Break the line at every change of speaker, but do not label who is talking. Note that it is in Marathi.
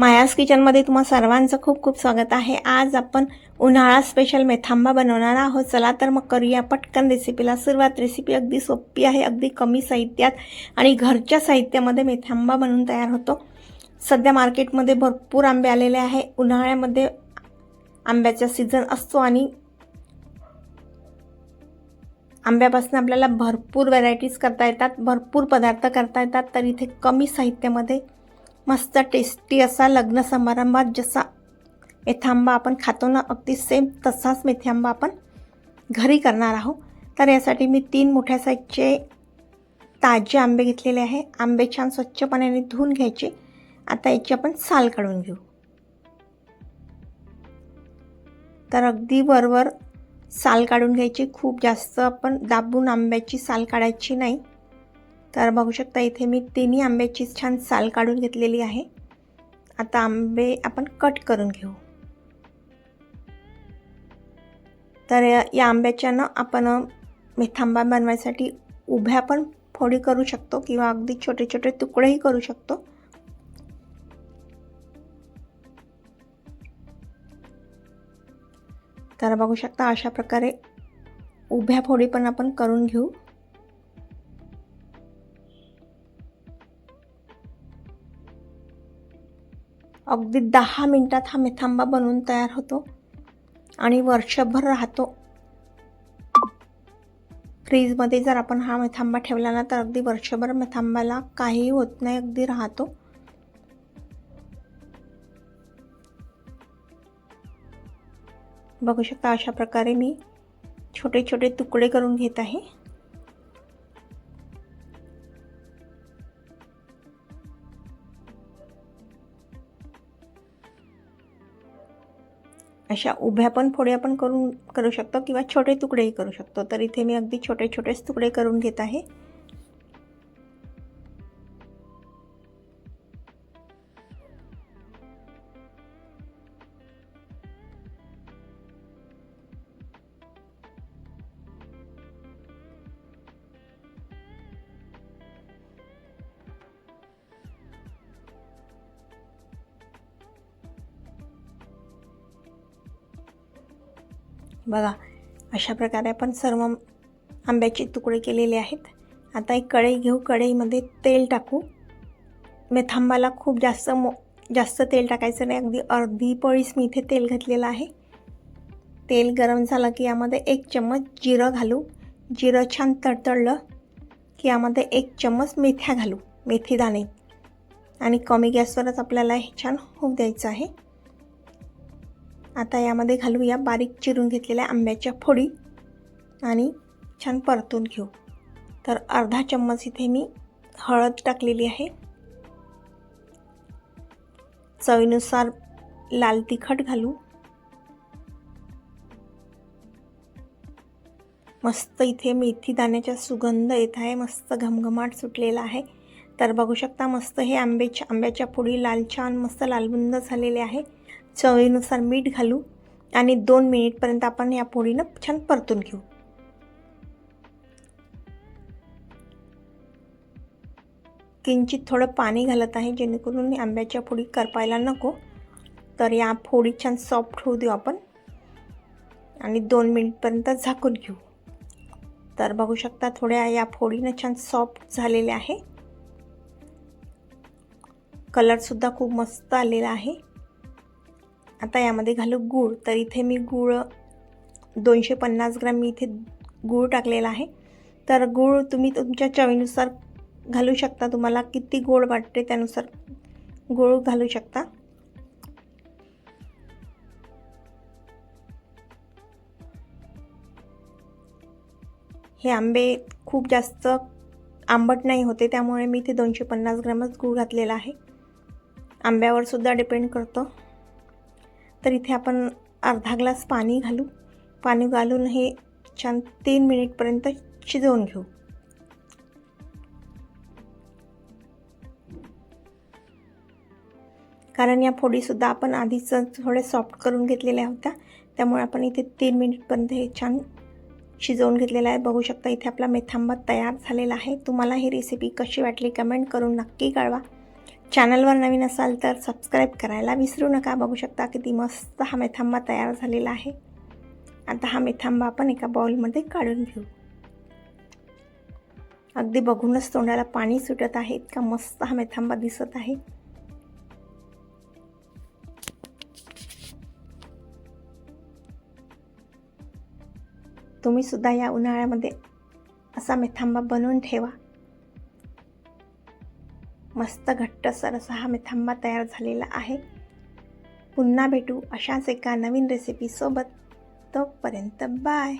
मायास किचनमध्ये तुम्हा सर्वांचं खूप खूप स्वागत आहे. आज आपण उन्हाळा स्पेशल मेथांबा बनवणार आहोत. चला तर मग करूया पटकन रेसिपीला सुरुवात रेसिपी अगदी सोपी आहे अगदी कमी साहित्यात आणि घरच्या साहित्यामध्ये मेथांबा बनवून तयार होतो. सध्या मार्केटमध्ये भरपूर आंबे आलेले आहे. उन्हाळ्यामध्ये आंब्याचा सीझन असतो आणि आंब्यापासून आपल्याला भरपूर व्हरायटीज करता येतात भरपूर पदार्थ करता येतात तर इथे कमी साहित्यामध्ये मस्त टेस्टी असा लग्न समारंभात जसा मेथांबा आपण खातो ना अगदी सेम तसाच मेथांबा आपण घरी करणार आहोत. तर यासाठी मी तीन मोठ्या साईजचे ताजे आंबे घेतलेले आहे. आंबे छान स्वच्छ पाण्याने धुवून घ्यायचे. आता याची आपण साल काढून घेऊ. तर अगदी वरवर साल काढून घ्यायची. खूप जास्त आपण दाबून आंब्याची साल काढायची नाही. तर बघू शकता इथे मी तिन्ही आंब्याची छान साल काढून घेतलेली आहे. आता आंबे आपण कट करून घेऊ. तर या आंब्याच्या ना आपण मेथांबा बनवायसाठी उभ्या पण फोडी करू शकतो किंवा अगदी छोटे छोटे तुकडेही करू शकतो. तर बघू शकता अशा प्रकारे उभ्या फोडी पण आपण करून घेऊ. अगदी दहा मिनटात हा मेथांबा बनवून तयार होतो आणि वर्षभर राहतो. फ्रीजमध्ये जर आपण हा मेथांबा ठेवला ना तर अगदी वर्षभर मेथांबाला काहीही होत नाही अगदी राहतो. बघू शकता अशा प्रकारे मी छोटे छोटे तुकडे करून घेत आहे. अशा उभ्या पण फोड्या पण करून करू शकतो किंवा छोटे तुकडेही करू शकतो. तर इथे मी अगदी छोटे छोटेच तुकडे करून घेत आहे. बघा अशा प्रकारे आपण सर्व आंब्याचे तुकडे केलेले आहेत. आता एक कढई घेऊ. कढईमध्ये तेल टाकू. मेथांबाला खूप जास्त मो जास्त तेल टाकायचं नाही. अगदी अर्धी पळीस मी इथे तेल घातलेलं आहे. तेल गरम झालं की यामध्ये एक चम्मच जिरं घालू. जिरं छान तडतडलं की यामध्ये एक चम्मच मेथ्या घालू. मेथी दाणे आणि कमी गॅसवरच आपल्याला हे छान होऊ द्यायचं आहे. आता यामध्ये घालूया बारीक चिरून घेतलेल्या आंब्याच्या फोडी आणि छान परतून घेऊ. तर अर्धा चम्मच इथे मी हळद टाकलेली आहे. चवीनुसार लाल तिखट घालू. मस्त इथे मेथी दाण्याचा सुगंध येत आहे मस्त घमघमाट सुटलेला आहे. तर बघू शकता मस्त हे आंब्याच्या आंब्याच्या फोडी लाल छान मस्त लालबुंद झालेले आहे. चवीनुसार मीठ घालू आणि दोन मिनिटपर्यंत आपण या पोळीनं छान परतून घेऊ. किंचित थोडं पाणी घालत आहे जेणेकरून आंब्याच्या फोडी करपायला नको. तर या फोडी छान सॉफ्ट होऊ देऊ आपण. आणि दोन मिनिटपर्यंत झाकून घेऊ. तर बघू शकता थोड्या या फोडीनं छान सॉफ्ट झालेल्या आहे. कलरसुद्धा खूप मस्त आलेला आहे. आता यामध्ये घालू गूळ. तर इथे मी गूळ दोनशे पन्नास ग्राम मी इथे गूळ टाकलेला आहे. तर गूळ तुम्ही तुमच्या चवीनुसार घालू शकता. तुम्हाला किती गोड वाटते त्यानुसार गूळ घालू शकता. हे आंबे खूप जास्त आंबट नाही होते त्यामुळे मी इथे दोनशे पन्नास ग्रामच गूळ घातलेला आहे. आंब्यावर सुद्धा डिपेंड करतो. तर इथे आपण अर्धा ग्लास पाणी घालू. पाणी घालून हे छान तीन मिनिटपर्यंत शिजवून घेऊ. कारण या फोडीसुद्धा आपण आधीच थोडे सॉफ्ट करून घेतलेल्या होत्या. त्यामुळे आपण इथे तीन मिनिटपर्यंत हे छान शिजवून घेतलेलं आहे. बघू शकता इथे आपला मेथांबा तयार झालेला आहे. तुम्हाला ही रेसिपी कशी वाटली कमेंट करून नक्की कळवा. चॅनलवर नवीन असाल तर सबस्क्राईब करायला विसरू नका. बघू शकता किती मस्त हा मेथांबा तयार झालेला आहे. आता हा मेथांबा आपण एका बाउलमध्ये काढून घेऊ. अगदी बघूनच तोंडाला पाणी सुटत आहे. इतका मस्त हा मेथांबा दिसत आहे. तुम्ही सुद्धा या उन्हाळ्यामध्ये असा मेथांबा बनवून ठेवा. मस्त घट्टसर असा हा मेथांबा तयार झालेला आहे. पुन्हा भेटू अशाच एका नवीन रेसिपीसोबत तोपर्यंत बाय.